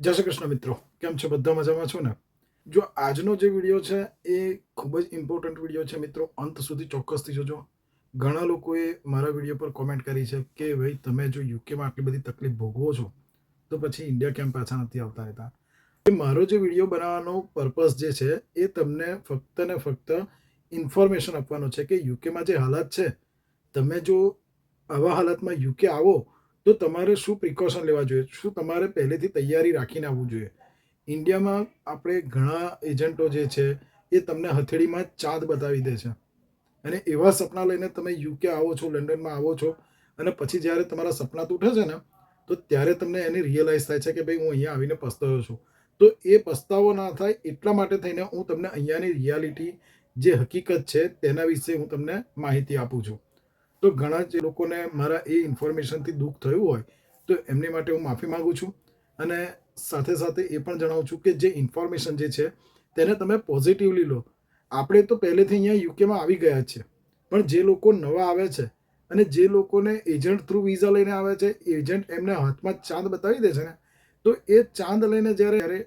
જય શ્રી કૃષ્ણ મિત્રો. કેમ છો? બધા મજામાં છો ને? જો આજનો જે વીડિયો છે એ ખૂબ જ ઇમ્પોર્ટન્ટ વીડિયો છે મિત્રો. અંત સુધી ચોક્કસથી જોજો. ઘણા લોકોએ મારા વીડિયો પર કોમેન્ટ કરી છે કે ભાઈ, તમે જો યુકેમાં આટલી બધી તકલીફ ભોગવો છો, તો પછી ઇન્ડિયા કેમ પાછા નથી આવતા રહેતા? એ મારો જે વીડિયો બનાવવાનો પર્પઝ જે છે, એ તમને ફક્ત ને ફક્ત ઇન્ફોર્મેશન આપવાનો છે કે યુકેમાં જે હાલત છે, તમે જો આવા હાલતમાં યુકે આવો તો તમારે શું પ્રિકોશન લેવા જોઈએ? શું તમારે પહેલેથી તૈયારી રાખીને આવવું જોઈએ? ઇન્ડિયામાં આપણે ઘણા એજન્ટો જે છે, એ તમને હથેળીમાં ચાંદ બતાવી દે છે. અને એવા સપના લઈને તમે યુકે આવો છો, લંડનમાં આવો છો, અને પછી જ્યારે તમારા સપના તૂટે છે ને, તો ત્યારે તમને એને રિયલાઇઝ થાય છે કે ભાઈ, હું અહીંયા આવીને પસ્તાયો છું. તો એ પસ્તાવો ના થાય એટલા માટે થઈને હું તમને અહીંયાની રિયાલિટી જે હકીકત છે, તેના વિશે હું તમને માહિતી આપું છું. તો ઘણા જે લોકોને મારા એ ઇન્ફોર્મેશનથી દુઃખ થયું હોય, તો એમની માટે હું માફી માગું છું. અને સાથે સાથે એ પણ જણાવું છું કે જે ઇન્ફોર્મેશન જે છે, તેને તમે પોઝિટિવલી લો. આપણે તો પહેલેથી અહીંયા યુકેમાં આવી ગયા છે પણ જે લોકો નવા આવે છે અને જે લોકોને એજન્ટ થ્રુ વિઝા લઈને આવે છે, એજન્ટ એમને હાથમાં ચાંદ બતાવી દે છે ને, તો એ ચાંદ લઈને જ્યારે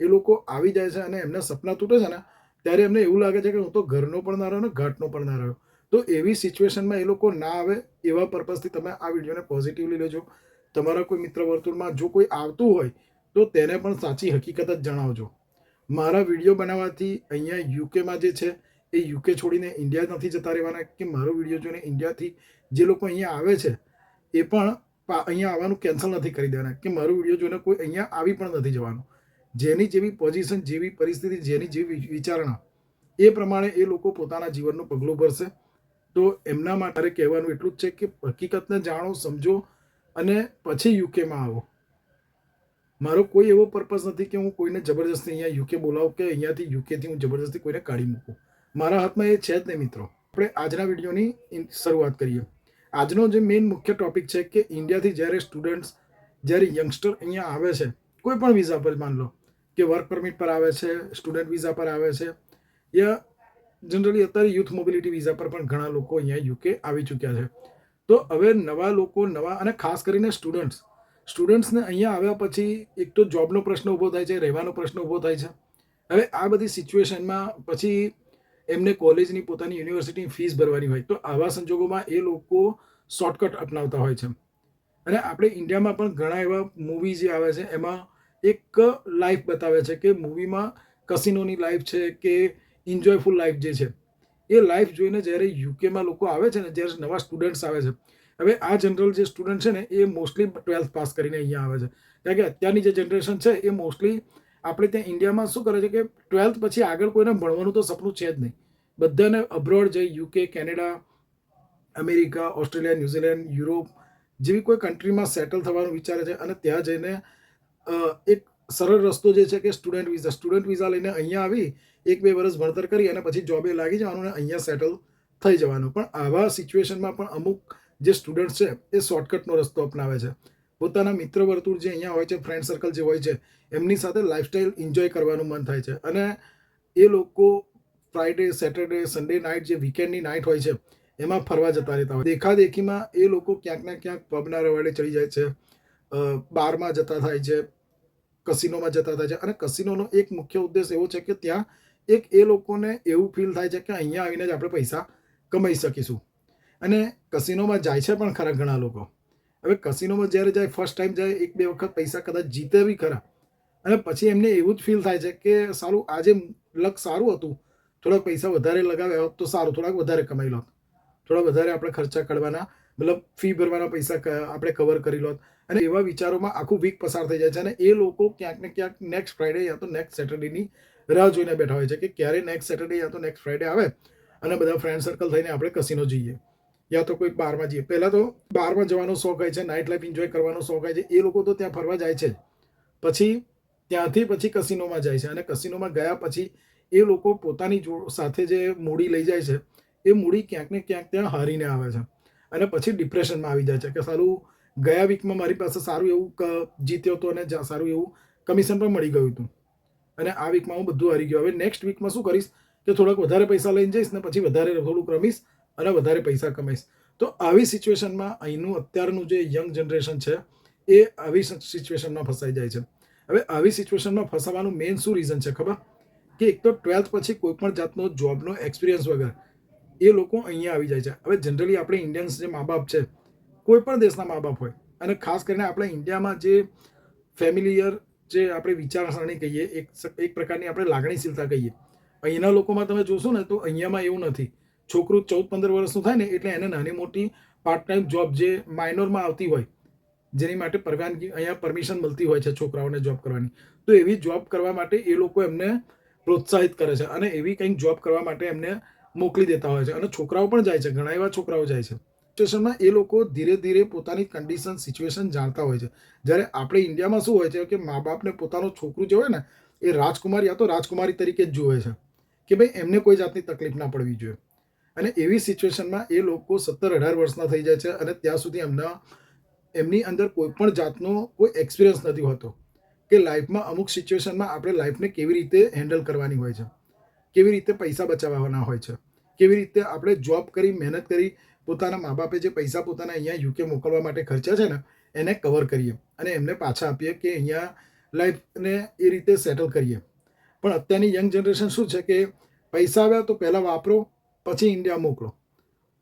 એ લોકો આવી જાય છે અને એમના સપના તૂટે છે ને, ત્યારે એમને એવું લાગે છે કે હું તો ઘરનો પણ ના રહ્યો ને ઘાટનો પણ ના રહ્યો. તો એવી સિચ્યુએશનમાં એ લોકો ના આવે એવા પર્પઝથી તમે આ વિડીયોને પોઝિટિવલી લેજો. તમારા કોઈ મિત્ર વર્તુળમાં જો કોઈ આવતું હોય, તો તેને પણ સાચી હકીકત જ જણાવજો. મારા વીડિયો બનાવવાથી અહીંયા યુકેમાં જે છે, એ યુકે છોડીને ઇન્ડિયા નથી જતા રહેવાના કે મારો વીડિયો જોઈને ઇન્ડિયાથી જે લોકો અહીંયા આવે છે, એ પણ અહીંયા આવવાનું કેન્સલ નથી કરી દેવાના કે મારો વીડિયો જોઈને કોઈ અહીંયા આવી પણ નથી જવાનું. જેની જેવી પોઝિશન જેવી પરિસ્થિતિ, જેની જેવી વિચારણા, એ પ્રમાણે એ લોકો પોતાના જીવનનું પગલું ભરશે. તો એમના માટે કહેવાનું એટલું જ છે કે હકીકતને જાણો, સમજો અને પછી યુકેમાં આવો. મારો કોઈ એવો પર્પઝ નથી કે હું કોઈને જબરજસ્તી અહીંયા યુકે બોલાવું કે અહીંયાથી યુકેથી હું જબરજસ્તી કોઈને કાઢી મૂકું. મારા હાથમાં એ છે જ નહીં મિત્રો. આપણે આજના વિડીયોની શરૂઆત કરીએ. આજનો જે મેઇન મુખ્ય ટોપિક છે કે ઇન્ડિયાથી જ્યારે સ્ટુડન્ટ્સ જ્યારે યંગસ્ટર અહીંયા આવે છે, કોઈ પણ વિઝા પર માન લો કે વર્ક પરમિટ પર આવે છે સ્ટુડન્ટ વિઝા પર આવે છે, યા જનરલી અત્યારે યુથ મોબિલિટી વિઝા પર પણ ઘણા લોકો અહીંયા યુકે આવી ચૂક્યા છે. તો હવે નવા લોકો, નવા અને ખાસ કરીને સ્ટુડન્ટ્સ સ્ટુડન્ટ્સને અહીંયા આવ્યા પછી એક તો જોબનો પ્રશ્ન ઊભો થાય છે, રહેવાનો પ્રશ્ન ઊભો થાય છે. હવે આ બધી સિચ્યુએશનમાં પછી એમને કોલેજની પોતાની યુનિવર્સિટીની ફીસ ભરવાની હોય તો આવા સંજોગોમાં એ લોકો શોર્ટકટ અપનાવતા હોય છે. અને આપણે ઇન્ડિયામાં પણ ઘણા એવા મૂવી જે આવે છે, એમાં એક લાઈફ બતાવે છે કે મૂવીમાં કસિનોની લાઈફ છે, કે એન્જોયફુલ લાઈફ જે છે, એ લાઈફ જોઈને જ્યારે યુકેમાં લોકો આવે છે ને, જ્યારે નવા સ્ટુડન્ટ્સ આવે છે. હવે આ જનરલ જે સ્ટુડન્ટ છે ને, એ મોસ્ટલી ટ્વેલ્થ પાસ કરીને અહીંયા આવે છે. કારણ કે અત્યારની જે જનરેશન છે, એ મોસ્ટલી આપણે ત્યાં ઇન્ડિયામાં શું કરે છે કે ટ્વેલ્થ પછી આગળ કોઈને ભણવાનું તો સપનું છે જ નહીં. બધાને અબ્રોડ જઈ UK Canada America Australia New Zealand Europe જેવી કોઈ કન્ટ્રીમાં સેટલ થવાનું વિચારે છે અને ત્યાં જઈને એક સરળ રસ્તો જે છે કે સ્ટુડન્ટ વિઝા સ્ટુડન્ટ વિઝા લઈને અહીંયા આવી, એક બે વર્ષ ભણતર કરી અને પછી જોબે લાગી જવાનું અને અહીંયા સેટલ થઈ જવાનું. પણ આવા સિચ્યુએશનમાં પણ અમુક જે સ્ટુડન્ટ છે, એ શોર્ટકટનો રસ્તો અપનાવે છે. પોતાના મિત્ર વર્તુળ જે અહીંયા હોય છે ફ્રેન્ડ સર્કલ જે હોય છે, એમની સાથે લાઈફસ્ટાઈલ એન્જોય કરવાનું મન થાય છે. અને એ લોકો ફ્રાઈડે સેટરડે સન્ડે નાઇટ જે વીકેન્ડની નાઇટ હોય છે, એમાં ફરવા જતા રહેતા હોય. દેખાદેખીમાં એ લોકો ક્યાંક ને ક્યાંક પબના રવાડે ચડી જાય છે બારમાં જતા થાય છે કસિનોમાં જતા થાય છે અને કસિનોનો એક મુખ્ય ઉદ્દેશ એવો છે કે ત્યાં એક એ લોકોને એવું ફીલ થાય છે કે અહીંયા આવીને જ આપણે પૈસા કમાઈ શકીશું. અને કસિનોમાં જાય છે પણ ખરા ઘણા લોકો. હવે કસિનોમાં જ્યારે જાય ફર્સ્ટ ટાઈમ જાય, એક બે વખત પૈસા કદાચ જીતે બી ખરા. અને પછી એમને એવું જ ફીલ થાય છે કે સારું, આજે લક સારું હતું. થોડાક પૈસા વધારે લગાવ્યા હોત તો સારું, થોડાક વધારે કમાઈ લોત. થોડા વધારે આપણે ખર્ચા કરવાના મતલબ ફી ભરવાના પૈસા આપણે કવર કરી લોત. અને એવા વિચારોમાં આખું વીક પસાર થઈ જાય છે અને એ લોકો ક્યાંક ને ક્યાંક નેક્સ્ટ ફ્રાઈડે યા તો નેક્સ્ટ સેટરડેની રાહ જોઈને બેઠા હોય છે કે ક્યારે નેક્સ્ટ સેટરડે યા તો નેક્સ્ટ ફ્રાઈડે આવે અને બધા ફ્રેન્ડ સર્કલ થઈને આપણે કસિનો જઈએ. યા તો કોઈ બારમાં જઈએ. પહેલાં તો બારમાં જવાનો શોખ હોય છે નાઇટ લાઈફ એન્જોય કરવાનો શોખ હોય છે. એ લોકો તો ત્યાં ફરવા જાય છે પછી ત્યાંથી પછી કસિનોમાં જાય છે અને કસિનોમાં ગયા પછી એ લોકો પોતાની જો સાથે જે મૂડી લઈ જાય છે, એ મૂડી ક્યાંક ને ક્યાંક ત્યાં હારીને આવે છે. અને પછી ડિપ્રેશનમાં આવી જાય છે કે સારું, ગયા વીકમાં મારી પાસે સારું એવું જીત્યો હતો અને સારું એવું કમિશન પણ મળી ગયું હતું. અને આ વીકમાં હું બધું હારી ગયો. હવે નેક્સ્ટ વીકમાં શું કરીશ? કે થોડાક વધારે પૈસા લઈને જઈશ ને પછી વધારે થોડુંક રમીશ અને વધારે પૈસા કમાઈશ. તો આવી સિચ્યુએશનમાં અહીંનું અત્યારનું જે યંગ જનરેશન છે, એ આવી સિચ્યુએશનમાં ફસાઈ જાય છે. હવે આવી સિચ્યુએશનમાં ફસાવાનું મેઇન શું રીઝન છે ખબર? કે એક તો ટ્વેલ્થ પછી કોઈ પણ જાતનો જોબનો એક્સપિરિયન્સ વગર એ લોકો અહીંયા આવી જાય છે. હવે જનરલી આપણે ઇન્ડિયન્સ જે મા બાપ છે, કોઈ પણ દેશના મા બાપ હોય, અને ખાસ કરીને આપણે ઇન્ડિયામાં જે ફેમિલિયર જે આપણે વિચારસરણી કહીએ, એક એક પ્રકારની આપણે લાગણીશીલતા કહીએ, અહીંના લોકોમાં તમે જોશો ને તો અહીંયામાં એવું નથી. છોકરું ચૌદ પંદર વર્ષનું થાય ને એટલે એને નાની મોટી પાર્ટ ટાઈમ જોબ જે માઇનોરમાં આવતી હોય, જેની માટે પરવાનગી, અહીંયા પરમિશન મળતી હોય છે છોકરાઓને જોબ કરવાની. તો એવી જોબ કરવા માટે એ લોકો એમને પ્રોત્સાહિત કરે છે અને એવી કંઈક જોબ કરવા માટે એમને મોકલી દેતા હોય છે. અને છોકરાઓ પણ જાય છે. ઘણા એવા છોકરાઓ જાય છે. સિચ્યુએશનમાં એ લોકો ધીરે ધીરે પોતાની કન્ડિશન સિચ્યુએશન જાણતા હોય છે. જ્યારે આપણે ઇન્ડિયામાં શું હોય છે કે મા બાપને પોતાનું છોકરું જે હોય ને, એ રાજકુમાર યા તો રાજકુમારી તરીકે જ જુએ છે. કે ભાઈ એમને કોઈ જાતની તકલીફ ના પડવી જોઈએ. અને એવી સિચ્યુએશનમાં એ લોકો સત્તર અઢાર વર્ષના થઈ જાય છે અને ત્યાં સુધી એમના, એમની અંદર કોઈ પણ જાતનો કોઈ એક્સપિરિયન્સ નથી હોતો. કે લાઈફમાં અમુક સિચ્યુએશનમાં આપણે લાઈફને કેવી રીતે હેન્ડલ કરવાની હોય છે. કેવી રીતે પૈસા બચાવવાના હોય છે? કેવી રીતે આપણે જોબ કરી, મહેનત કરી, પોતાના મા બાપે જે પૈસા પોતાના અહીંયા યુકે મોકલવા માટે ખર્ચ્યા છે ને, એને કવર કરીએ અને એમને પાછા આપીએ કે અહીંયા લાઈફને એ રીતે સેટલ કરીએ. પણ અત્યારની યંગ જનરેશન શું છે કે પૈસા આવ્યા તો પહેલાં વાપરો, પછી ઇન્ડિયા મોકલો.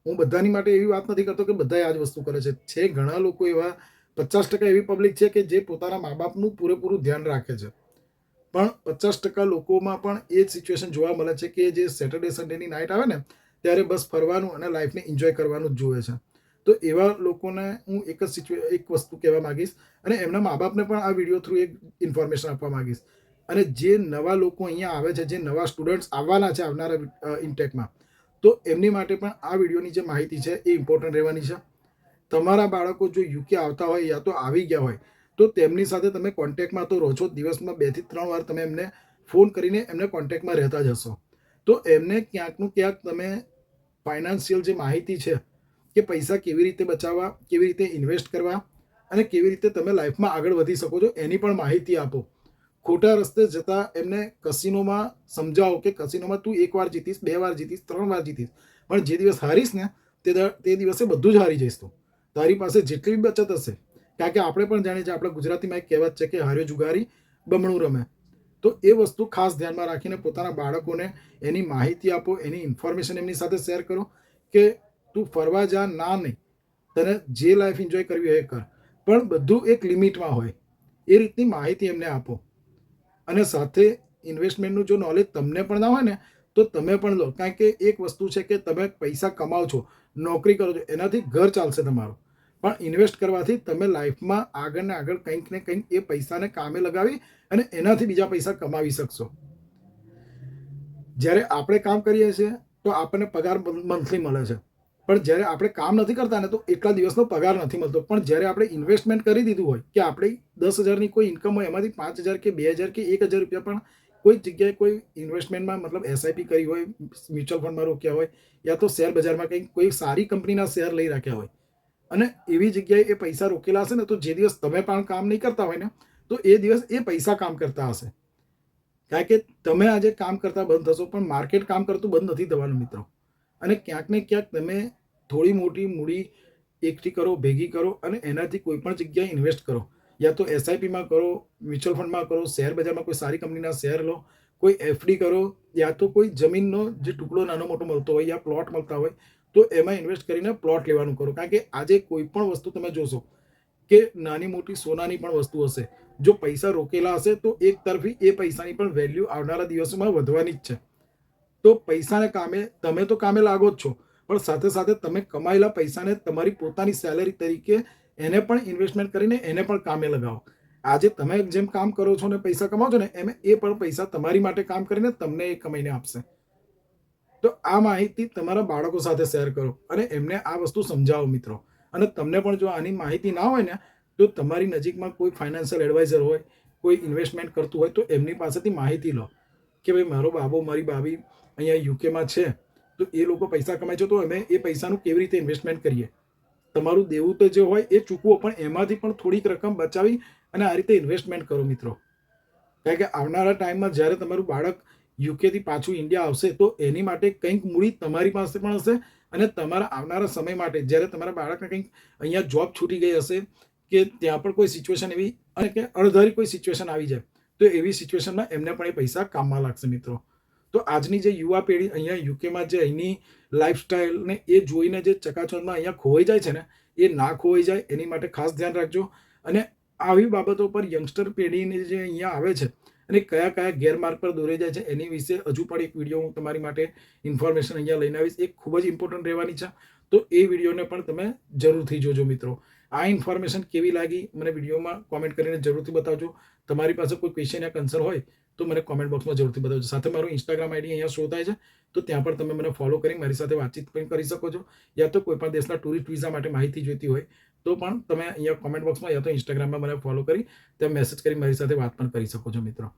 હું બધાની માટે એવી વાત નથી કરતો કે બધા આ જ વસ્તુ કરે છે. છે ઘણા લોકો એવા પચાસ ટકા એવી પબ્લિક છે કે જે પોતાના મા બાપનું પૂરેપૂરું ધ્યાન રાખે છે. પણ પચાસ ટકા લોકોમાં પણ એ જ સિચ્યુએશન જોવા મળે છે કે જે સેટરડે સન્ડેની નાઇટ આવે ને, ત્યારે બસ ફરવાનું અને લાઈફને એન્જોય કરવાનું જ જુએ છે. તો એવા લોકોને હું એક જ સિચ્યુએ એક વસ્તુ કહેવા માગીશ અને એમના મા બાપને પણ આ વીડિયો થ્રુ એક ઇન્ફોર્મેશન આપવા માગીશ. અને જે નવા લોકો અહીંયા આવે છે, જે નવા સ્ટુડન્ટ્સ આવવાના છે આવનારા ઇન્ટેકમાં તો એમની માટે પણ આ વિડીયોની જે માહિતી છે એ ઇમ્પોર્ટન્ટ રહેવાની છે. તમારા બાળકો જો યુકે આવતા હોય યા તો આવી ગયા હોય તો તેમની સાથે તમે કોન્ટેક્ટમાં તો રહો છો. દિવસમાં બેથી ત્રણ વાર તમે એમને ફોન કરીને એમને કોન્ટેક્ટમાં રહેતા જશો તો એમને ક્યાંકનું ક્યાંક તમે ફાઇનાન્શિયલ જે માહિતી છે કે પૈસા કેવી રીતે બચાવવા, કેવી રીતે ઇન્વેસ્ટ કરવા અને કેવી રીતે તમે લાઈફમાં આગળ વધી શકો છો એની પણ માહિતી આપો. ખોટા રસ્તે જતાં એમને કસિનોમાં સમજાવો કે કસિનોમાં તું એક વાર જીતીશ, બે વાર જીતીશ, ત્રણ વાર જીતીશ. પણ જે દિવસ હારીશ ને તે તે દિવસે બધું જ હારી જઈશ તું. તારી પાસે જેટલી બી બચત હશે કારણ કે આપણે પણ જાણીએ છીએ, આપણે ગુજરાતીમાં એક કહેવત છે કે હાર્યો જુગારી, બમણું રમે. તો એ વસ્તુ ખાસ ધ્યાનમાં રાખીને પોતાના બાળકોને એની માહિતી આપો, એની ઇન્ફોર્મેશન એમની સાથે શેર કરો કે તું ફરવા જા ના નહીં, તને જે લાઈફ એન્જોય કરવી હોય એ કર. પણ બધું એક લિમિટમાં હોય. એ રીતની માહિતી એમને આપો. અને સાથે ઇન્વેસ્ટમેન્ટનું જો નોલેજ તમને પણ ના હોય ને, તો તમે પણ લો. કારણ કે એક વસ્તુ છે કે તમે પૈસા કમાઓ છો, નોકરી કરો છો, એનાથી ઘર ચાલશે તમારું. પણ ઇન્વેસ્ટ કરવાથી તમે લાઈફમાં આગળ ને આગળ કંઈક ને કંઈક એ પૈસાને કામે લગાવી અને એનાથી બીજા પૈસા કમાવી શકશો. જ્યારે આપણે કામ કરીએ છીએ તો આપણને પગાર મંથલી મળે છે. પણ જ્યારે આપણે કામ નથી કરતા ને તો એટલા દિવસનો પગાર નથી મળતો. પણ જ્યારે આપણે ઇન્વેસ્ટમેન્ટ કરી દીધું હોય કે આપણે દસ હજારની કોઈ ઇન્કમ હોય, એમાંથી પાંચ હજાર કે બે હજાર કે એક હજાર રૂપિયા પણ કોઈ જગ્યાએ કોઈ ઇન્વેસ્ટમેન્ટમાં મતલબ એસઆઈપી કરી હોય, મ્યુચ્યુઅલ ફંડમાં રોક્યા હોય, યા તો શેર બજારમાં કંઈક કોઈ સારી કંપનીના શેર લઈ રાખ્યા હોય અને એવી જગ્યાએ એ પૈસા રોકેલા હશે ને, તો જે દિવસ તમે પણ કામ નહીં કરતા હોય ને, તો એ દિવસ એ પૈસા કામ કરતા હશે. કારણ કે તમે આજે કામ કરતા બંધ થશો, પણ માર્કેટ કામ કરતું બંધ નથી થવાનું મિત્રો. અને ક્યાંક ને ક્યાંક તમે થોડી મોટી મૂડી એકઠી કરો, ભેગી કરો અને એનાથી કોઈ પણ જગ્યાએ ઇન્વેસ્ટ કરો. યા તો એસઆઈપીમાં કરો મ્યુચ્યુઅલ ફંડમાં કરો, શેર બજારમાં કોઈ સારી કંપનીના શેર લો, કોઈ એફડી કરો, યા તો કોઈ જમીનનો જે ટુકડો નાનો મોટો મળતો હોય, યા પ્લોટ મળતા હોય તો એમાં ઇન્વેસ્ટ કરીને પ્લોટ લેવાનું કરો. કારણ કે આજે કોઈ પણ વસ્તુ તમે જોશો કે નાની મોટી સોનાની પણ વસ્તુ હશે. જો પૈસા રોકેલા હશે તો એક તરફી એ પૈસાની પણ વેલ્યુ આવનારા દિવસોમાં વધવાની જ છે. તો પૈસાને કામે, તમે તો કામે લાગો જ છો, પણ સાથે સાથે તમે કમાયેલા પૈસાને તમારી પોતાની સેલેરી તરીકે એને પણ ઇન્વેસ્ટમેન્ટ કરીને એને પણ કામે લગાવો. આજે તમે જેમ કામ કરો છો ને પૈસા કમાવો છો ને, એમ એ પણ પૈસા તમારી માટે કામ કરીને તમને એ કમાઈને આપશે. તો આ માહિતી તમારા બાળકો સાથે શેર કરો અને એમને આ વસ્તુ સમજાવો મિત્રો. અને તમને પણ જો આની માહિતી ના હોય ને, તો તમારી નજીકમાં કોઈ ફાઇનાન્શિયલ એડવાઇઝર હોય, કોઈ ઇન્વેસ્ટમેન્ટ કરતું હોય, તો એમની પાસેથી માહિતી લો. કે ભાઈ, મારો બાબો, મારી બાબી અહીંયા યુકેમાં છે, તો એ લોકો પૈસા કમાય છે, તો અમે એ પૈસાનું કેવી રીતે ઇન્વેસ્ટમેન્ટ કરીએ? તમારું દેવું તો જે હોય એ ચૂકવો, પણ એમાંથી પણ થોડીક રકમ બચાવી અને આ રીતે ઇન્વેસ્ટમેન્ટ કરો મિત્રો. કારણ કે આવનારા ટાઈમમાં જ્યારે તમારું બાળક યુકેથી પાછું ઇન્ડિયા આવશે, તો એની માટે કંઈક મૂડી તમારી પાસે પણ હશે અને તમારા આવનારા સમય માટે. જ્યારે તમારા બાળકને કંઈક અહીંયા જોબ છૂટી ગઈ હશે કે ત્યાં પણ કોઈ સિચ્યુએશન એવી અને કે અણધારી કોઈ સિચ્યુએશન આવી જાય, તો એવી સિચ્યુએશનમાં એમને પણ એ પૈસા કામમાં લાગશે મિત્રો. તો આજની જે યુવા પેઢી અહીંયા યુકેમાં જે અહીંની લાઈફસ્ટાઈલને એ જોઈને જે ચકાચોંધમાં અહીંયા ખોવાઈ જાય છે ને, એ ના ખોવાઈ જાય, એની માટે ખાસ ધ્યાન રાખજો. અને આવી બાબતો પર યંગસ્ટર પેઢીને જે અહીંયા આવે છે અને કયા કયા ગેરમાર્ગ પર દોરી જાય છે એની વિશે હજુ પણ એક વીડિયો હું તમારી માટે ઇન્ફોર્મેશન અહીંયા લઈને આવીશ. એ ખૂબ જ ઇમ્પોર્ટન્ટ રહેવાની છે. તો એ વિડીયોને પણ તમે જરૂરથી જોજો મિત્રો. આ ઇન્ફોર્મેશન કેવી લાગી મને વિડીયોમાં કોમેન્ટ કરીને જરૂરથી બતાવજો. તમારી પાસે કોઈ ક્વેશ્ચન યા કન્સર્ન હોય તો મને કોમેન્ટ બોક્સમાં જરૂરથી બતાવજો. સાથે મારું ઇન્સ્ટાગ્રામ આઈડી અહીંયા શો થાય છે. તો ત્યાં પણ તમે મને ફોલો કરી મારી સાથે વાતચીત પણ કરી શકો છો. યા તો કોઈ પણ દેશના ટુરિસ્ટ વિઝા માટે માહિતી જોઈતી હોય તો પણ તમે અહીંયા કોમેન્ટ બોક્સમાં યા તો ઇન્સ્ટાગ્રામમાં મને ફોલો કરી ત્યાં મેસેજ કરી મારી સાથે વાત પણ કરી શકો છો મિત્રો.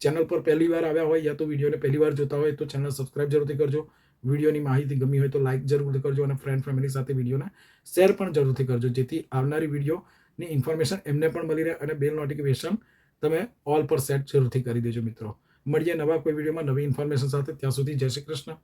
ચેનલ પર પહેલી વાર આવ્યા હોય યા તો વિડીયોને પહેલી વાર જોતા હોય તો ચેનલ સબસ્ક્રાઇબ જરૂરથી કરજો. વિડીયોની માહિતી ગમી હોય તો લાઇક જરૂરથી કરજો અને ફ્રેન્ડ ફેમિલી સાથે વિડીયોને શેર પણ જરૂરથી કરજો. જેથી આવનારી વિડીયોની ઇન્ફોર્મેશન એમને પણ મળી રહે અને બેલ નોટિફિકેશન તમે ઓલ પર સેટ જરૂરથી કરી દેજો મિત્રો. મળીએ નવા કોઈ વિડીયોમાં નવી ઇન્ફોર્મેશન સાથે. ત્યાં સુધી જય શ્રી કૃષ્ણ.